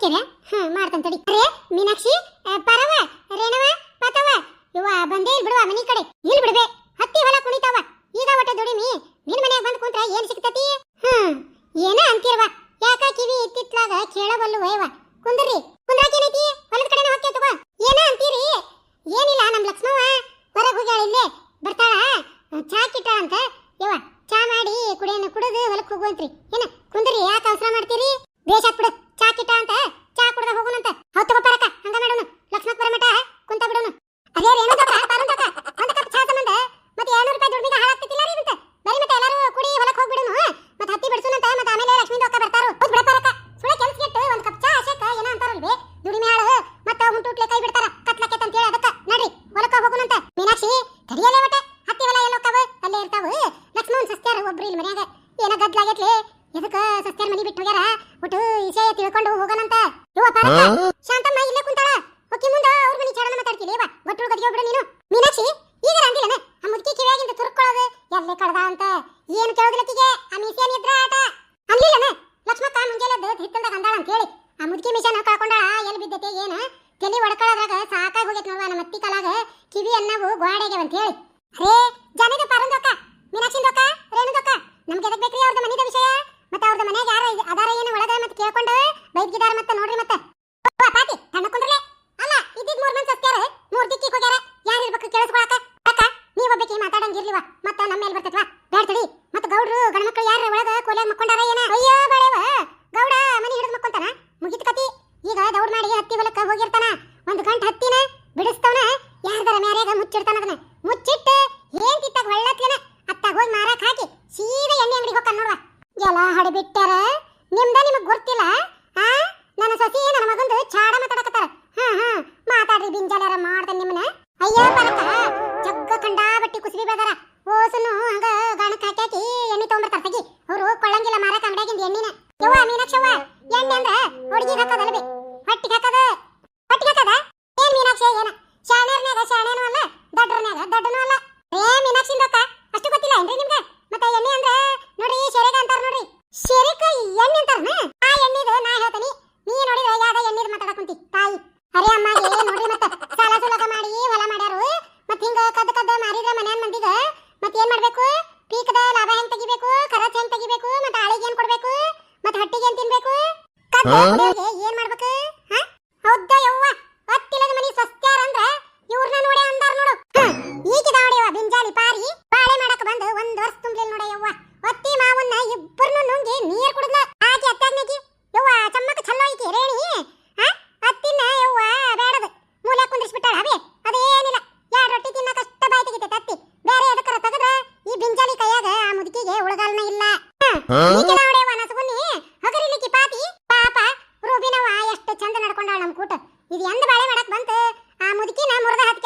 ಹೋಗ್ತೀರಾ ಹ್ಮ್, ಮಾಡ್ತಾನೆ ತಡಿ. ಮೀನಾಕ್ಷಿ ಪರವ, ರೇಣವ, ಪತವ ಇವ ಬಂದೇ ಇಲ್ಲಿ ಬಿಡುವ ಮನಿ ಕಡೆ. ಇಲ್ಲಿ ಬಿಡ್ಬೆ, ಹತ್ತಿ ಹೊಲ ಕುಣಿತಾವ. ಈಗ ಒಟ್ಟ ದುಡಿಮಿ, ನಿನ್ ಮನ್ಯಾಗ ಬಂದ್ ಕುಂತ್ರ ಏನ್ ಸಿಗ್ತತಿ? ಹ್ಮ್, ಏನ ಅಂತಿರ್ವ? ಯಾಕ ಕಿವಿ ಇತ್ತಿತ್ಲಾಗ ಕೇಳಬಲ್ಲು ವಯವ ಕುಂದ್ರಿ. ಅಂತ ಹೇಳಿ. ಅರೇ, ಜಾನಗ ಪರಂದಕ್ಕ ರೇಣು ರೇಣುದಕ್ಕ ನಮ್ಗೆ ಎದಕ್ಕೆ ಬೇಕ್ರಿ ಅವ್ರದ್ದು ಮನೆದ ವಿಷಯ? ಮತ್ತೆ ಅವ್ರದ್ದು ಮನೆಗೆ ಯಾರು ಅದಾರ ಏನು ಒಳಗ ಮತ್ತೆ ಕೇಳ್ಕೊಂಡು ಬೈದ್ಗಿದಾರ ಮತ್ತೆ ನೋಡ್ರಿ ಮತ್ತೆ. ಪಾತಿ ಕಣ್ಣಕೊಂಡ್ರಲೆ ಅಲ್ಲ, ಇದ್ದಿದ್ ಮೂರ್ ಮಂದಿ ಸತ್ಯಾರ, ಮೂರ್ ದಿಕ್ಕಿ ಹೋಗ್ಯಾರ. ಯಾರು ಇರ್ಬೇಕು ಕೇಳಿಸ್ಕೊಳಕ? ಅಕ್ಕ ನೀವೊಬ್ಬಕ್ಕೆ ಮಾತಾಡಂಗಿರ್ಲಿವ? ಮತ್ತೆ ನಮ್ಮ ಮೇಲೆ ಬರ್ತೈತ್ವಾ? ಚಂದ ಬಾಳೆ ಮಾಡಕ್ ಬಂತು. ಆ ಮುದುಕಿನ ಮುರದ ಹಾಕಿ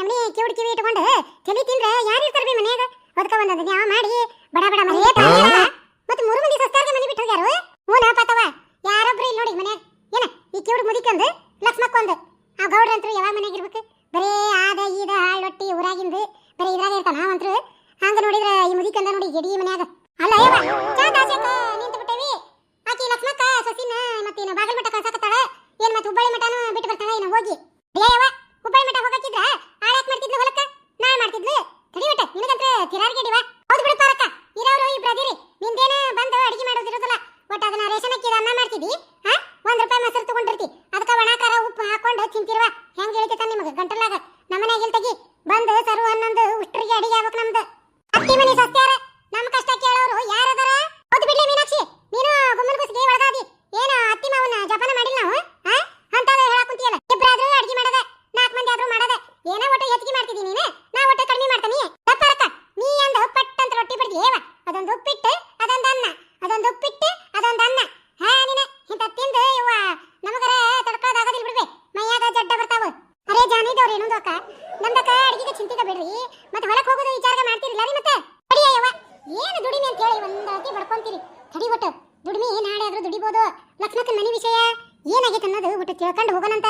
ನಮ್ಮನೆ ಕಿವಿಡ್ ಕಿವಿ ಇಟ್ಕೊಂಡು ತಲೆ ತಿಂದ್ರೆ ಯಾರು ಇರ್ತಾರೆ ಬಿ ಮನೆಯಾಗ? ಅದಕ್ಕೆ ಒಂದೊಂದು ನ್ಯಾವ ಮಾಡಿ? ಬಡ ಬಡ ಮನೆ ಮತ್ತೆ ಮೂರು ಮಂದಿ ಸಸ್ತಾರ್ಗೆ ಮನೆ ಬಿಟ್ಟು ಹೋಗ್ಯಾರು? ಮೂಲ ಪಾತವ. ಯಾರೊಬ್ರು ಇಲ್ಲಿ ನೋಡಿ ಮನ್ಯಾಗ. ಏನ ಈ ಕಿವಿಡ್ ಮುದಿಕೊಂದು ಲಕ್ಷ್ಮಕ್ಕೊಂದು ಆ ಗೌಡ್ರ ಅಂತೂ ಯಾವಾಗ ಮನೆಯಾಗ ಇರ್ಬೇಕು? ಬರೇ ಆದ ಈದ ಹಾಳೊಟ್ಟಿ ಊರಾಗಿಂದು. ಬರೀ ಇದ್ರಾಗ ಇರ್ತಾನ ನಾವಂತೂ ಹಂಗ ನೋಡಿದ್ರೆ ಈ ಮುದಿಕಂದ ನೋಡಿ ಎಡಿ ಮನ್ಯಾಗ. ಅಲ್ಲ ಯವ್ವ ಚಾ ದಾಸಕ್ಕ ನಿಂತು ಬಿಟ್ಟೆವಿ ಆಕಿ ಲಕ್ಷ್ಮಕ್ಕ ಸಸಿನ ಮತ್ತಿನ ಬಾಗಲ್ಮಠ ಕಳ್ಸಾಕತ್ತಾಳ? ಒಂದಾಗಿ ತಡಿ ಒಟ್ಟು. ದುಡಿಮೆ ನಾಳೆ ಆದ್ರೂ ದುಡಿಬೋದು. ಲಕ್ಷ್ಮಕ್ಕನ ಮನೆ ವಿಷಯ ಏನಾಗೈತೆ ಅನ್ನೋದು ಒಟ್ಟು ತಿಳ್ಕೊಂಡು ಹೋಗೋಣಂತ.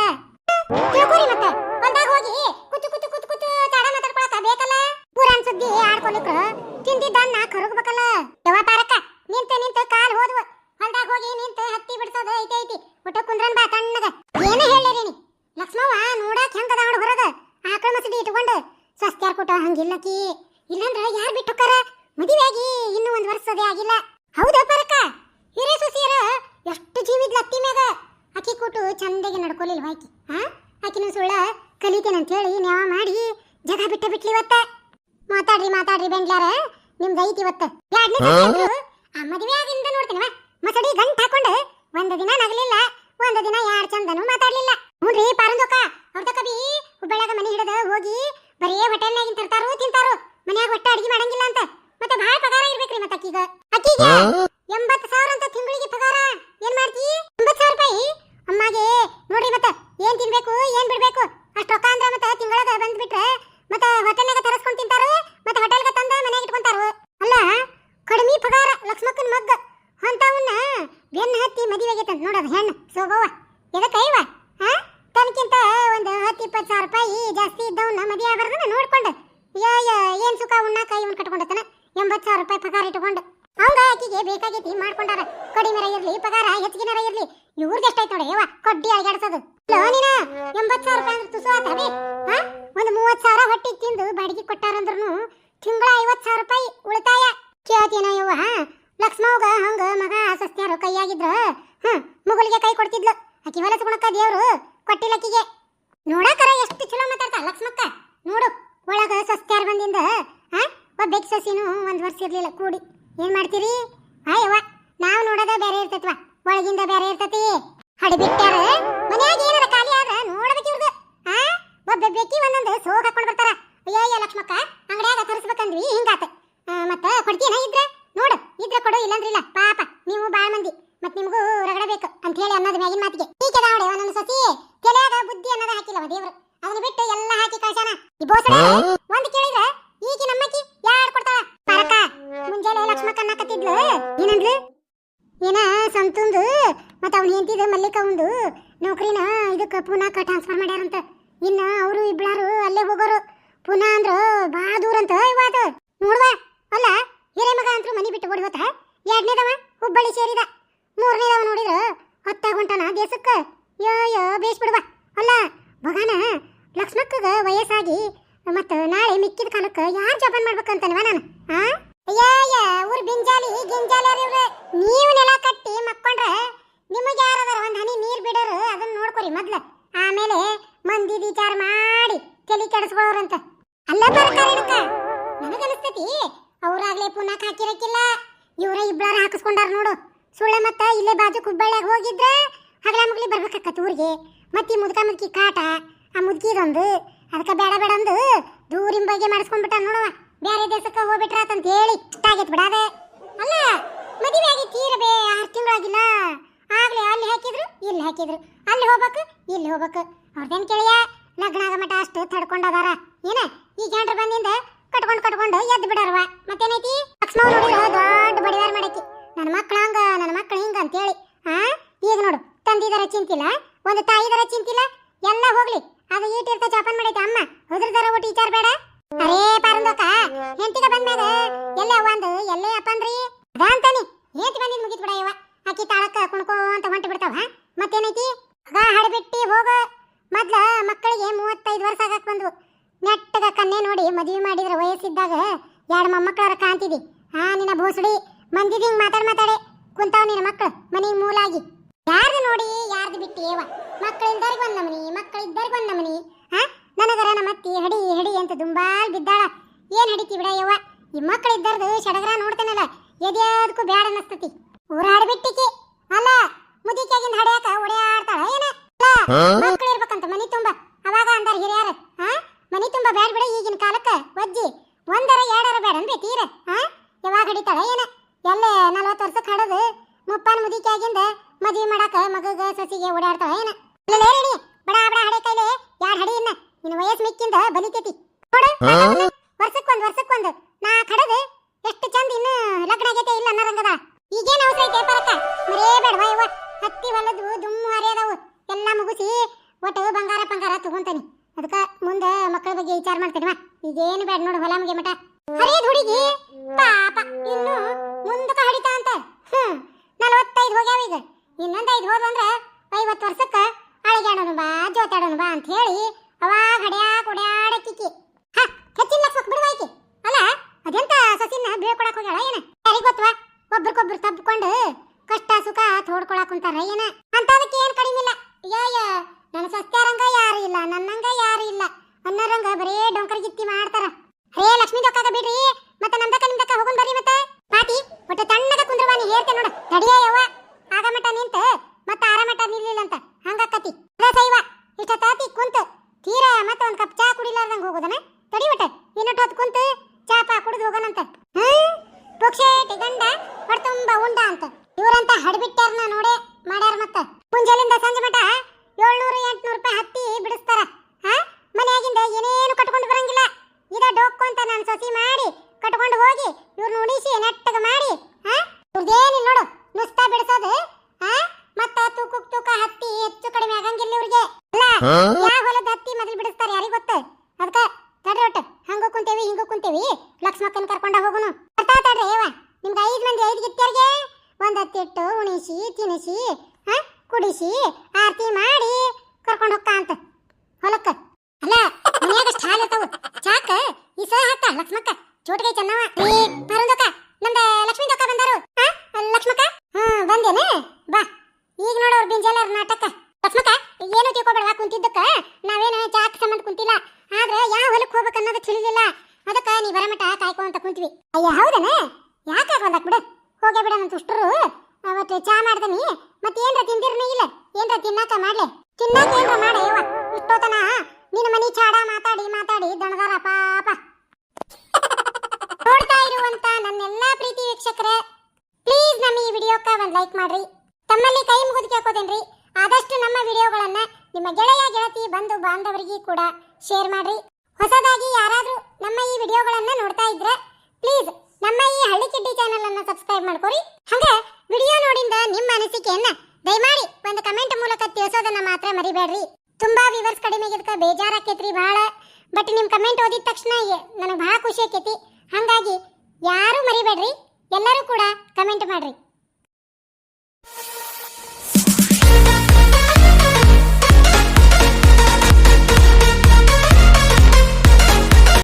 ತಿಳ್ಕೊರಿ ಮತ್ತೆ. ಒಂದಾಗ ಹೋಗಿ ಕುತ್ತು ಕುತ್ತು ಕುತ್ತು ಕುತ್ತು ತಾಡ ಮಾತಾಡ್ಕೊಳಕ ಬೇಕಲ್ಲ? ಪುರಾಣ ಸುದ್ದಿ ಆಡ್ಕೊಲಿಕ್ರ ತಿಂದಿದ್ದನ್ನ ಕರಗಬೇಕಲ್ಲ. ಯವ್ವ ಪಾರಕ್ಕ, ನಿಂತ ನಿಂತ ಕಾಲ್ ಹೋದ್ವು. ಹೊಲ್ದಾಗ ಹೋಗಿ ನಿಂತ ಹತ್ತಿ ಬಿಡ್ಸೋದು ಐತಿ ಐತಿ. ಒಟ್ಟು ಕುಂದ್ರನ್ ಬಾ ತಣ್ಣಗ. ಏನು ಹೇಳಿರಿ ಲಕ್ಷ್ಮವ್ವ ನೋಡಕ್ ಹೆಂಗದ ಅವಳು ಹೊರಗ. ಆಕಳ ಮಸಡಿ ಇಟ್ಕೊಂಡು ಸ್ವಸ್ತ್ಯಾರ್ ಕೊಟ್ಟ ಹಂಗಿಲ್ಲಕಿ. ಇಲ್ಲಂದ್ರ ಯಾರ್ ಬಿಟ್ಟು ಹೋಕಾರ ಮದುವೆ ಆಗಿ ಇನ್ನೂ ಒಂದು ವರ್ಷದೇ ಆಗಿಲ್ಲ. ಹೌದಾ ಪರಕ ಹಿರೇ ಸೊಸಿಯರ ಎಷ್ಟು ಜೀವಿದ್ಲ ಅತ್ತಿ ಮ್ಯಾಗ? ಅಕ್ಕಿ ಕೊಟ್ಟು ಚಂದಾಗಿ ನಡ್ಕೊಲಿಲ್ವ ಆಕಿ ಹಾ ಆಕಿನ ಸುಳ್ಳ ಕಲಿತೇನಂತ ಹೇಳಿ ನ್ಯಾವ ಮಾಡಿ ಜಗ ಬಿಟ್ಟ ಬಿಟ್ಲಿ ಇವತ್ತ. ಮಾತಾಡ್ರಿ ಮಾತಾಡ್ರಿ ಬೆಂಗ್ಲಾರ ನಿಮ್ದು ಐತಿ ಇವತ್ತ. ಆ ಮದುವೆ ಆಗಿಂದ ನೋಡ್ತೇನವ? ಮಸಡಿ ಗಂಟ್ ಹಾಕೊಂಡು ಒಂದ್ ದಿನ ನಗಲಿಲ್ಲ ಒಂದ್ ದಿನ ಯಾರು ಚಂದನು ಮಾತಾಡ್ಲಿಲ್ಲ. ನೋಡ್ರಿ ಪಾರಂದೋಕ ಅವ್ರ ತಕ ಬಿ ಹುಬ್ಬಳ್ಯಾಗ ಮನೆ ಹಿಡಿದ ಹೋಗಿ ಬರೀ ಹೋಟೆಲ್ನಾಗಿನ್ ತರ್ತಾರೋ ತಿಂತಾರೋ ಮನ್ಯಾಗ ಒಟ್ಟ ಅಡಿಗೆ ಮಾಡಂಗಿಲ್ಲ ಅಂತ ಮತ್ತೆ ಭಾಳ ಪಗಾರ ಇರ್ಬೇಕ್ರಿ ಮತ್ತೆ ಅಕ್ಕಿಗ ಅಕ್ಕಿಗೆ ಎಂಬತ್ತು ಸಾವಿರ ಅಂತ ತಿಂಗಳಿಗೆ ಪಗಾರ ಏನ್ ಮಾಡ್ತಿ ಎಂಬತ್ತು ಸಾವಿರ ರೂಪಾಯಿ ಅಮ್ಮಗೆ ನೋಡ್ರಿ ಮತ್ತೆ ಏನ್ ತಿನ್ಬೇಕು ಏನ್ ಬಿಡ್ಬೇಕು ಅಷ್ಟು ರೊಕ್ಕ ಅಂದ್ರ ಮತ್ತೆ ತಿಂಗಳದ ಬಂದ್ಬಿಟ್ರೆ ಮತ್ತೆ ಹೋಟೆಲ್ನಾಗ ತರಸ್ಕೊಂಡ್ ತಿಂತಾರೋ ಮತ್ತೆ ಹೋಟೆಲ್ಗೆ ತಂದ ಮನ್ಯಾಗ ಇಟ್ಕೊಂತಾರೋ ಅಲ್ಲ ಕಡಿಮೆ ಪಗಾರ ಲಕ್ಷ್ಮಕ್ಕನ ಮಗ್ಗ ಅಂತವನ್ನ ಬೆನ್ನ ಹತ್ತಿ ಮದುವೆಗೆ ನೋಡೋದು ಹೆಣ್ಣು ಸೋಗವ್ವ ಎದಕ್ಕೈವ ಹಾ ತನಕಿಂತ ಒಂದು ಹತ್ತು ಇಪ್ಪತ್ತು ಸಾವಿರ ರೂಪಾಯಿ ಜಾಸ್ತಿ ಇದ್ದವನ್ನ ಮದುವೆ ಆಗಬಾರ್ದನ್ನ ನೋಡ್ಕೊಂಡು ಯಾ ಯಾ ಏನ್ ಸುಖ ಉಣ್ಣಾಕ ಇವನ್ ಕಟ್ಕೊಂಡತನ ಎಂಬತ್ತು ಸಾವಿರ ರೂಪಾಯಿ ಪಗಾರ ಇಟ್ಕೊಂಡು ಅವಂಗ ಆಕಿಗೆ ಬೇಕಾಗೈತಿ ಮಾಡ್ಕೊಂಡಾರ ಕಡಿಮೆರ ಇರ್ಲಿ ಪಗಾರ ಹೆಚ್ಚಿಗೆನರ ಇರ್ಲಿ ಇವ್ರದ್ದು ಎಷ್ಟಾಯ್ತು ನೋಡಿ ಯವ್ವ ಕೊಡ್ಡಿ ಅಳಗಾಡ್ಸೋದು ಲೋ ನೀನ ಎಂಬತ್ತು ಸಾವಿರ ರೂಪಾಯಿ ಅಂದ್ರೆ ತುಸು ಆತವೆ ಒಂದು ಮೂವತ್ತು ಸಾವಿರ ಹೊಟ್ಟಿಗೆ ತಿಂದು ಬಾಡಿಗೆ ಕೊಟ್ಟಾರಂದ್ರೂ ತಿಂಗಳ ಐವತ್ತು ಸಾವಿರ ರೂಪಾಯಿ ಉಳಿತಾಯ. ಕೇಳ್ತೀನ ಯವ್ವ? ಲಕ್ಷ್ಮವ್ಗ ಹಂಗ ಮಗ ಸಸ್ತ್ಯಾರು ಕೈಯಾಗಿದ್ರ, ಹ್ಮ್, ಮುಗುಲಿಗೆ ಕೈ ಕೊಡ್ತಿದ್ಲು. ಆಕಿ ಹೊಲಸ ಗುಣಕ್ಕ ದೇವ್ರು ಕೊಟ್ಟಿಲ್ಲಕ್ಕಿಗೆ ನೋಡಕರ ಎಷ್ಟು ಚಲೋ ಮಾತಾಡ್ತ ಲಕ್ಷ್ಮಕ್ಕ. ನೋಡು, ಒಳಗ ಸಸ್ತ್ಯಾರ ಬಂದಿಂದ ಒಬ್ಬೆಕ್ ಸಸಿನೂ ಒಂದ್ ವರ್ಷ ಇರಲಿಲ್ಲ, ಕೂಡಿ. ಏನ್ ಮಾಡ್ತೀರಿ? ಆಯವ್ವ ನಾವ್ ನೋಡೋದ ಬೇರೆ ಇರ್ತೈತ್ವ, ಒಳಗಿಂದ ಬೇರೆ ಇರ್ತತಿ. ಹೆಂಡತಿದ ಮಲ್ಲಿಕ ಒಂದು ನೌಕರಿನ ಇದಕ್ಕ ಪುನಾಕ ಟ್ರಾನ್ಸ್ಫರ್ ಮಾಡ್ಯಾರಂತ. ಇನ್ನ ಅವರು ಇಬ್ಳಾರು ಅಲ್ಲೇ ಹೋಗೋರು. ಪುನಃ ಅಂದ್ರ, ಬಾ ದೂರ ಅಂತ ಇವಾದ ನೋಡುವ. ಅಲ್ಲ ಹಿರೇ ಮಗ ಅಂತೂ ಮನಿ ಬಿಟ್ಟು ಓಡಿ ಹೋತ. ಎರಡನೇದವ ಹುಬ್ಬಳ್ಳಿ ಸೇರಿದ. ಮೂರನೇದವ ನೋಡಿದ್ರ, ಹತ್ತ ಹೊಂಟಾನ ದೇಶಕ್ಕ. ಯೋ ಯೋ ಬೇಸ್ ಬಿಡುವ ಅಲ್ಲ, ಮಗನ ಲಕ್ಷ್ಮಕ್ಕಗ ವಯಸ್ಸಾಗಿ, ಮತ್ತ ನಾಳೆ ಮಿಕ್ಕಿದ ಕಾಲಕ್ಕ ಯಾರ್ ಜಪಾನ್ ಮಾಡ್ಬೇಕಂತನವ ನಾನು, ಆ? ಅಯ್ಯಯ್ಯ, ಊರ್ ಬಿಂಜಾಲಿ, ಗಿಂಜಾಲಿ ನೀವು ನೆಲ ಕಟ್ಟಿ ಮಕ್ಕೊಂಡ್ರೆ ನಿಮಗೆ ಯಾರದಾರ ಒಂದ್ ಹನಿ ನೀರ್ ಬಿಡೋರು, ಅದನ್ನ ನೋಡ್ಕೊರಿ ಮೊದ್ಲ. ಆಮೇಲೆ ಮಂದಿ ವಿಚಾರ ಮಾಡಿ ತಲೆ ಕೆಡಿಸ್ಕೊಳ್ಳೋರಂತ. ಅಲ್ಲ ಬರ್ತಾರೇನಕ್ಕ ನನಗನಿಸ್ತತಿ ಅವ್ರಾಗ್ಲೇ ಪುನಃ ಹಾಕಿರಕ್ಕಿಲ್ಲ. ಇವ್ರ ಇಬ್ಬರ ಹಾಕಿಸ್ಕೊಂಡಾರ ನೋಡು. ಸುಳ್ಳ ಮತ್ತ ಇಲ್ಲೇ ಬಾಜು ಕುಬ್ಬಳ್ಳಿಯಾಗ ಹೋಗಿದ್ರೆ ಹಗಲ ಮುಗ್ಲಿ ಬರ್ಬೇಕಾಕತ್ ಊರಿಗೆ ಮತ್ತೆ ಈ ಮುದ್ಕ ಮುದ್ಕಿ ಕಾಟ, ಆ ಮುದ್ಕಿದೊಂದು, ಅದಕ್ಕೆ ಬೇಡ ಬೇಡ ಅಂದು ದೂರಿನ ಬಗ್ಗೆ ಮಾಡಿಸ್ಕೊಂಡ್ಬಿಟ್ಟ ನೋಡುವ ಬೇರೆ ದೇಶಕ್ಕೆ ಹೋಗ್ಬಿಟ್ರಾತಂತ ಹೇಳಿ ಇಷ್ಟ ಆಗೈತೆ ಬಿಡಾದೆ. ಅಲ್ಲ, ಮದುವೆ ಆಗಿ ತೀರಬೇ, ಆರು ತಿಂಗಳಾಗಿಲ್ಲ. ಆಗ್ಲೇ, ಅಲ್ಲಿ ಹಾಕಿದ್ರು, ಇಲ್ಲಿ ಹಾಕಿದ್ರು. ಅಲ್ಲಿ ಹೋಗ್ಬೇಕು, ಇಲ್ಲಿ ಹೋಗ್ಬೇಕು. ಅವ್ರದೇನು ಕೇಳಿಯ ಲಗ್ನ ಆಗ ಮಟ ಅಷ್ಟು ತಡ್ಕೊಂಡದಾರ. ಏನ? ಈ ಜನರು ಬಂದಿಂದ ಕಟ್ಕೊಂಡು ಕಟ್ಕೊಂಡು ಎದ್ದು ಬಿಡಾರವ. ಮತ್ತೇನೈತಿ? ದೊಡ್ಡ ಬಡಿವಾರ ಮಾಡಕ್ಕಿ. ನನ್ನ ಮಕ್ಳ ಹಂಗ ನನ್ನ ಮಕ್ಳು ಹಿಂಗ ಅಂತೇಳಿ ಹಾ ಈಗ ನೋಡು, ತಂದಿದಾರ ಚಿಂತಿಲ್ಲ ಒಂದು ತಾಯಿದಾರ ಮೂವತ್ತೈದು ವರ್ಷ ಆಗಕ್ಕೆ ಬಂದ್ರು. ನೆಟ್ಟಗ ಕನ್ನೆ ನೋಡಿ ಮದುವೆ ಮಾಡಿದ್ರ ವಯಸ್ಸಿದ್ದಾಗ ಎರಡು ಮೊಮ್ಮಕ್ಕಳರ ಕಾಂತಿದಿ ಆ ನಿನ್ನ ಭೋಸಡಿ ಮಂದಿದ್ ಹಿಂಗೆ ಮಾತಾಡ್ ಮಾತಾಡೆ. ಕುಂತಾವ್ ನಿನ್ನ ಮಕ್ಕಳು ಮನೆಗೆ ಮೂಲಾಗಿ. ಯಾರ್ದು ನೋಡಿ ಯಾರ್ದು ಬಿಟ್ಟು ಏವ ಮಕ್ಕಳಿಲ್ದವ್ರಿಗೆ ಒಂದು ನಮನಿ ಮಕ್ಕಳಿದ್ದವ್ರಿಗೆ ಒಂದು ನಮನಿ. ಹಾ ನನಗರ ನಮ್ಮ ಅತ್ತಿ ಹಡಿ ಹಡಿ ಅಂತ ದುಂಬಾಲ್ ಬಿದ್ದಾಳ. ಏನ್ ಹಡಿತಿ ಬಿಡ ಯವ್ವ? ಈ ಮಕ್ಕಳಿದ್ದರ್ದು ಸಡಗರ ನೋಡ್ತೇನಲ್ಲ ಎದ್ಯಾದಕ್ಕೂ ಬ್ಯಾಡ ಅನ್ನಿಸ್ತತಿ ಊರಾಡ್ಬಿಟ್ಟಿಕಿ. ಅಲ್ಲ ಮುದಿಕಾಗಿಂದ ಹಡ್ಯಾಕ ಒಡೆಯಾಡ್ತಾಳ ಏನ ಮಕ್ಕಳು ಇರ್ಬೇಕಂತ ಮನಿ ತುಂಬ ಅವಾಗ ಅಂದಾರ ಹಿರಿಯರ ಹಾ ಮನಿ ತುಂಬ ಬ್ಯಾಡ ಬಿಡ ಈಗಿನ ಕಾಲಕ್ಕ ವಜ್ಜಿ ಒಂದರ ಎರಡರ ಬೇಡ ಅನ್ಬೇ ತೀರ ಹಾ ಯಾವಾಗ ಹಿಡಿತಾಳ ಏನ ಎಲ್ಲೇ ನಲ್ವತ್ತು ವರ್ಷಕ್ಕೆ ಹಡದು ಮುಪ್ಪನ ಮುದಿಕಾಗಿಂದ ಮದ್ವಿ ಮಾಡಾಕ ಮಗಗ ಸಸಿಗೆ ಓಡಾಡ್ತಾಳ ಏನ ಇಲ್ಲ ರೇಡಿ ಬಡ ಬಡ ಹಡೆ ಕೈಲೆ ಯಾರ್ ಹಡಿ ಇನ್ನ ನಿನ್ನ ವಯಸ್ಸು ಮಿಕ್ಕಿಂದ ಬಲಿತೈತಿ ನೋಡು ವರ್ಷಕ್ಕೊಂದ್ ವರ್ಷಕ್ಕೊಂದು ನಾ ಕಡದು ಎಷ್ಟು ಚಂದ ಇನ್ನು ಲಗ್ನ ಆಗೈತೆ ಅನ್ನರಂಗದ ಈಗೇನು ಅವಸರ ಐತೆ ಪರಕ? ಮರೇಬೇಡವಾ ಇವ ಹತ್ತಿ ಹೊಲದು ದುಮ್ಮು ಹರಿಯದವು ಎಲ್ಲ ಮುಗಿಸಿ ಒಟ್ಟು ಬಂಗಾರ ಬಂಗಾರ ತಗೊಂತಾನೆ. ಅದಕ್ಕ ಮುಂದೆ ಮಕ್ಕಳ ಬಗ್ಗೆ ವಿಚಾರ ಮಾಡ್ತೇನೆ ಈಗೇನು ಬೇಡ ನೋಡು ಹೊಲ ಮುಗಿ ಮಟ. ಹರಿಯದ ಹುಡುಗಿ? ಪಾಪ, ಇನ್ನು ಮುಂದಕ್ಕೆ ಹಡಿತಾ ಅಂತ. ಹ್ಮ್, ನಲವತ್ತೈದು ಹೋಗ್ಯಾವ ಈಗ. ಇನ್ನೊಂದು ಐದು ಹೋದ್ವು ಅಂದ್ರ ಐವತ್ತು ವರ್ಷಕ್ಕ ಅಳಗ್ಯಾಡೋನು ಬಾ, ಜೋತಾಡೋನು ಬಾ ಅಂತ ಹೇಳಿ ಅವಾಗ ಹಡ್ಯಾಕ್ ಕುಂತಾರ ಏನ ಅಂತದಕ್ಕೆ ಏನ್ ಕಡಿಮೆ ಇಲ್ಲ. ನನ್ನ ಸಸ್ತ್ಯಾರಂಗ ಯಾರು ಇಲ್ಲ ನನ್ನಂಗ ಯಾರು ಇಲ್ಲ. ಅನ್ನರಂಗ ಬರೇ ಡೊಂಕರ್ ಗಿತ್ತಿ ಮಾಡ್ತಾರ. ಹೇ ಲಕ್ಷ್ಮಿ ದೊಕ್ಕಾಗ ಬಿಡ್ರಿ. ಮತ್ತೆ ನಮ್ದಕ್ಕ ನಿಮ್ದಕ್ಕ ಹೋಗೋಣ ಬರ್ರಿ ಮತ್ತೆ. ಪಾಟಿ, ಒಟ್ಟು ತಣ್ಣಗ ಕುಂದ್ರವಾನಿ ಹೇಳ್ತೆ ನೋಡ. ನಡಿಯ ಯವ್ವ. ಆಗ ಮಟ ನಿಂತ, ಮತ್ತೆ ಆರ ಮಟ ನಿಲ್ಲಿಲ್ಲ ಅಂತ. ಹಂಗಾಕತಿ. ಸೈವ. ಇಷ್ಟತಾತಿ ಕುಂತ, ತೀರಾ ಮತ್ತೆ ಒಂದ್ ಕಪ್ ಚಾ ಕುಡಿಲಾರ್ದಂಗ ಹೋಗೋದನ? ತಡಿ ಒಟ್ಟ ಇನ್ನೊಟ್ಟು ಹೊತ್ತು ಕುಂತ ಚಾ ಪಾ ಕುಡಿದು ಹೋಗೋಣಂತ ಹ್ಮ್ ಪುಕ್ಷೇಟಿ ಗಂಡ ಹೊಡ್ತುಂಬ ಉಂಡ ಅಂತ ಇವ್ರಂತ ಹಡ್ಬಿಟ್ಟಾರ್ನ ನೋಡೆ ಮಾಡ್ಯಾರ ಮತ್ತ ಮುಂಜಾಲಿಂದ ಸಂಜೆ ಮಟ ಏಳ್ನೂರು ಎಂಟ್ನೂರು ರೂಪಾಯಿ ಹತ್ತಿ ಬಿಡಿಸ್ತಾರ ಹಾ ಮನೆಯಾಗಿಂದ ಏನೇನು ಕಟ್ಕೊಂಡು ಬರಂಗಿಲ್ಲ ಇದ ಡೊಕ್ಕು ಅಂತ ನಾನು ಸಸಿ ಮಾಡಿ ಕಟ್ಕೊಂಡು ಹೋಗಿ ಇವ್ರನ್ನ ಉಣಿಸಿ ನೆಟ್ಟಗ ಮಾಡಿ ಹಾ ಇವ್ರದೇನಿಲ್ಲ ನೋಡು ನುಸ್ತಾ ಬಿಡಿಸೋದು ಹಾ ಮತ್ತ ತೂಕ ತೂಕ ಹತ್ತಿ ಹೆಚ್ಚು ಕಡಿಮೆ ಆಗಂಗಿಲ್ಲ ಇವ್ರಿಗೆ ಅಲ್ಲ ಯಾವ ಹೊಲದ ಹತ್ತಿ ಮೊದಲು ಬಿಡಿಸ್ತಾರೆ ಯಾರಿಗೆ ಗೊತ್ತ? ಅದಕ್ಕ ತಡ್ರಿ ಒಟ್ಟು. ಹಂಗ ಕುಂತೇವಿ, ಹಿಂಗ ಕುಂತೇವಿ. ಲಕ್ಷ್ಮಕ್ಕನ್ ಕರ್ಕೊಂಡ ಹೋಗುನು. ಬರ್ತಾ ತಡ್ರಿ ಏವ ನಿಮ್ಗೆ ಐದು ಮಂದಿ, ಐದು ಗಿತ್ತರಿಗೆ ಒಂದ್ ಹತ್ತಿಟ್ಟು ಉಣಿಸಿ, ತಿನಿಸಿ, ಹಾ, ಕುಡಿಸಿ, ಆರತಿ ಮಾಡಿ ಕರ್ಕೊಂಡು ಹೋಗ್ತಾ ಅಂತ. ಹೊಲಕ್ಕ. ಅಲ್ಲ ಮನ್ಯಾಗಷ್ಟು ಹಾಲು ಇರ್ತಾವು. ಚಾಕ ಈ ಸಹ ಹಾಕ, ಲಕ್ಷ್ಮಕ್ಕ. ಚೋಟಿಗೆ ಚೆನ್ನವ ಏ ಪರಂದಕ್ಕ ನಮ್ದ ಲಕ್ಷ್ಮೀ ದೊಕ್ಕ ಬಂದಾರು. ಹಾ, ಲಕ್ಷ್ಮಕ್ಕ? ಹಾ ಬಂದೇನೆ. ಬಾ. ಈಗ ನೋಡೋರ್ ಬಿಂಜಲರ್ ನಾಟಕ. ಲಕ್ಷ್ಮಕ್ಕ ಏನು ತಿಳ್ಕೊಬೇಡ ಕುಂತಿದ್ದಕ್ಕ ನಾವೇನು ಜಾಕ್ ಸಂಬಂಧ ಕುಂತಿಲ್ಲ. ಆದ್ರೆ ಯಾವ ಹೊಲಕ್ಕೆ ಹೋಗ್ಬೇಕು ಅನ್ನೋದು ತಿಳಿದಿಲ್ಲ ಅದಕ್ಕೆ ನೀ ಬರಮಟ ಕಾಯ್ಕೊಂತ ಕುಂತ್ವಿ. ಅಯ್ಯ, ಹೌದನ? ಯಾಕೆ ಬಂದಾಕ್ ಬಿಡು ಹೋಗೇ ಬಿಡ ನನ್ನ ತುಷ್ಟರು ಅವತ್ತು ಚಾ ಮಾಡ್ದನಿ. ಮತ್ತೆ ಏನ್ರ ತಿಂದಿರ್ನ ಇಲ್ಲ? ಏನ್ರ ತಿನ್ನಾಕ ಮಾಡ್ಲೆ? ತಿನ್ನಾಕ ಏನ್ರ ಮಾಡಿ? ಇಷ್ಟೋತನ? ನಿನ್ನ ಮನಿ ಚಾಡ ಮಾತಾಡಿ ಮಾತಾಡಿ, ದಣದಾರ ಪಾಪ. ನೋಡ್ತಾ ಇರುವಂತ ನನ್ನೆಲ್ಲಾ ಪ್ರೀತಿ ವೀಕ್ಷಕರೇ. ಪ್ಲೀಸ್ ನಮ್ಮ ಈ ವಿಡಿಯೋಕ್ಕ ಒಂದು ಲೈಕ್ ಮಾಡ್ರಿ. ತಮ್ಮಲ್ಲಿ ಕೈ ಮುಗಿದು ಕೇಳ್ಕೊತೇನ್ರಿ. ಆದಷ್ಟು ನಮ್ಮ ವಿಡಿಯೋಗಳನ್ನ ನಿಮ್ಮ ಗೆಳೆಯ, ಗೆಳತಿ, ಬಂಧು, ಬಾಂಧವರಿಗೆ ಕೂಡ ಶೇರ್ ಮಾಡ್ರಿ. ಹೊಸದಾಗಿ ಯಾರಾದರೂ ನಮ್ಮ ಈ ವಿಡಿಯೋಗಳನ್ನ ನೋಡ್ತಾ ಇದ್ರೆ ಪ್ಲೀಸ್ ನಮ್ಮ ಈ ಹಳ್ಳಿ ಕಿಡ್ಡಿ ಚಾನೆಲ್ ಅನ್ನ ಸಬ್ಸ್ಕ್ರೈಬ್ ಮಾಡ್ಕೊರಿ. ಹಂಗೆ ವಿಡಿಯೋ ನೋಡಿಂದ ನಿಮ್ಮ ಅನಿಸಿಕೆಯನ್ನ ದಯಮಾಡಿ ಒಂದು ಕಮೆಂಟ್ ಮೂಲಕ ತಿಳಿಸೋದನ್ನ ಮಾತ್ರ ಮರಿಬೇಡ್ರಿ. ತುಂಬಾ ವಿವರ್ಸ್ ಕಡಿಮೆ ಇದಕ್ಕೆ ಬೇಜಾರಾಕೈತ್ರಿ ಬಹಳ ಬಟ್ ನಿಮ್ ಕಮೆಂಟ್ ಓದಿದ ತಕ್ಷಣ ನನಗೆ ಬಹಳ ಖುಷಿ ಆಕೈತಿ. ಹಂಗಾಗಿ ಯಾರು ಮರಿಬೇಡ್ರಿ, ಎಲ್ಲರೂ ಕೂಡ ಕಮೆಂಟ್ ಮಾಡ್ರಿ.